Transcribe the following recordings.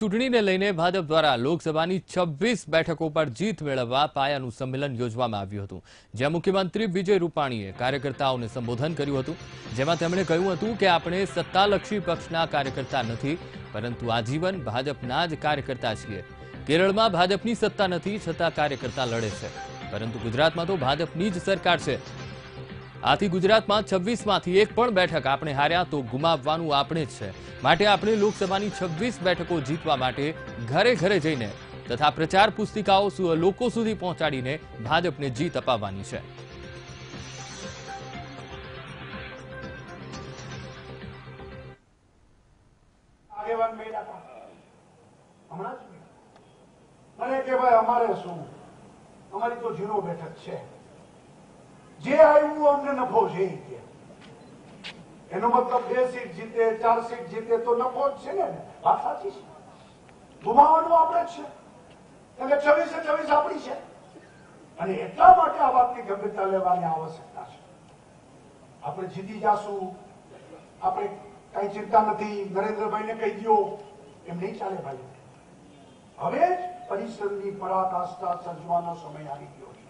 ચૂંટણીને લઈને ભાજપ દ્વારા લોકસભાની છવ્વીસ બેઠકો પર જીત મેળવવા પાયાનું સંમેલન યોજવામાં આવ્યું હતું. જ્યાં મુખ્યમંત્રી વિજય રૂપાણીએ કાર્યકર્તાઓને સંબોધન કર્યું હતું. જેમાં તેમણે કહ્યું હતું કે આપણે સત્તાલક્ષી પક્ષના કાર્યકર્તા નથી, પરંતુ આજીવન ભાજપના જ કાર્યકર્તા છીએ. કેરળમાં ભાજપની સત્તા નથી છતાં કાર્યકર્તા લડે છે. પરંતુ ગુજરાતમાં તો ભાજપની જ સરકાર છે. આથી ગુજરાતમાં છવ્વીસમાંથી એક પણ બેઠક આપણે હાર્યા તો ગુમાવવાનું આપણે જ છે. માટે આપણે લોકસભાની છવ્વીસ બેઠકો જીતવા માટે ઘરે ઘરે જઈને તથા પ્રચાર પુસ્તિકાઓ લોકો સુધી પહોંચાડીને ભાજપને જીત અપાવવાની છે. અમારે શું? અમારી તો ઝીરો બેઠક છે. જે આવ્યું અમને નફો છે એનો મતલબ બે સીટ જીતે, ચાર સીટ જીતે તો નફો જ છે ને? વાત સાચી છે? ગુમાવાનું આપણે જ છે. એટલે છવ્વીસે છવ્વીસ આપણી છે. અને એટલા માટે આ વાતની ગંભીરતા લેવાની આવશ્યકતા છે. આપણે જીતી જાશું. આપણે કઈ ચિંતા નથી. નરેન્દ્રભાઈને કહી દો એમ નહીં ચાલે ભાઈ. હવે જ પરિશ્રમની પરાકાષ્ઠા સર્જવાનો સમય આવી ગયો છે.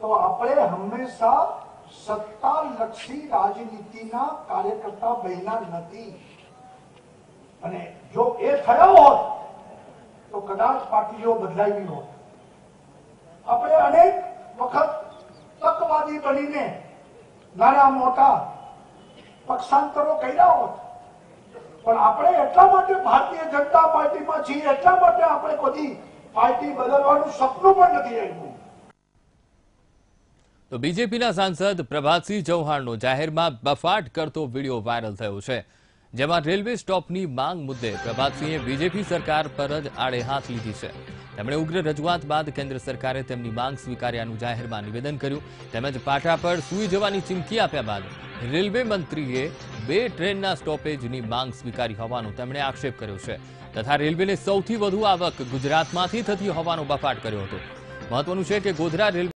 તો આપણે હંમેશા સત્તાલક્ષી રાજનીતિના કાર્યકર્તા બન્યા નથી. અને જો એ થયો હોત, તો કદાચ પાર્ટીઓ બદલાવી હોત. આપણે અનેક વખત તકવાદી બનીને નાના મોટા પક્ષાંતરો કર્યા હોત. પણ આપણે એટલા માટે ભારતીય જનતા પાર્ટીમાં છીએ, એટલા માટે આપણે બધી પાર્ટી બદલવાનું સપનું પણ નથી આવ્યું. તો બીજેપીના સાંસદ પ્રભાતસિંહ ચૌહાણનો જાહેરમાં બફાટ કરતો વીડિયો વાયરલ થયો છે, જેમાં રેલવે સ્ટોપની માંગ મુદ્દે પ્રભાતસિંહે બીજેપી સરકાર પર જ આડે હાથ લીધી છે. તેમણે ઉગ્ર રજૂઆત બાદ કેન્દ્ર સરકારે તેમની માંગ સ્વીકાર્યાનું જાહેરમાં નિવેદન કર્યું. તેમજ પાટા પર સૂઈ જવાની ચીમકી આપ્યા બાદ રેલવે મંત્રીએ બે ટ્રેનના સ્ટોપેજની માંગ સ્વીકારી હોવાનો તેમણે આક્ષેપ કર્યો છે. તથા રેલવેને સૌથી વધુ આવક ગુજરાતમાંથી થતી હોવાનો બફાટ કર્યો હતો. મહત્વનું છે કે ગોધરા રેલવે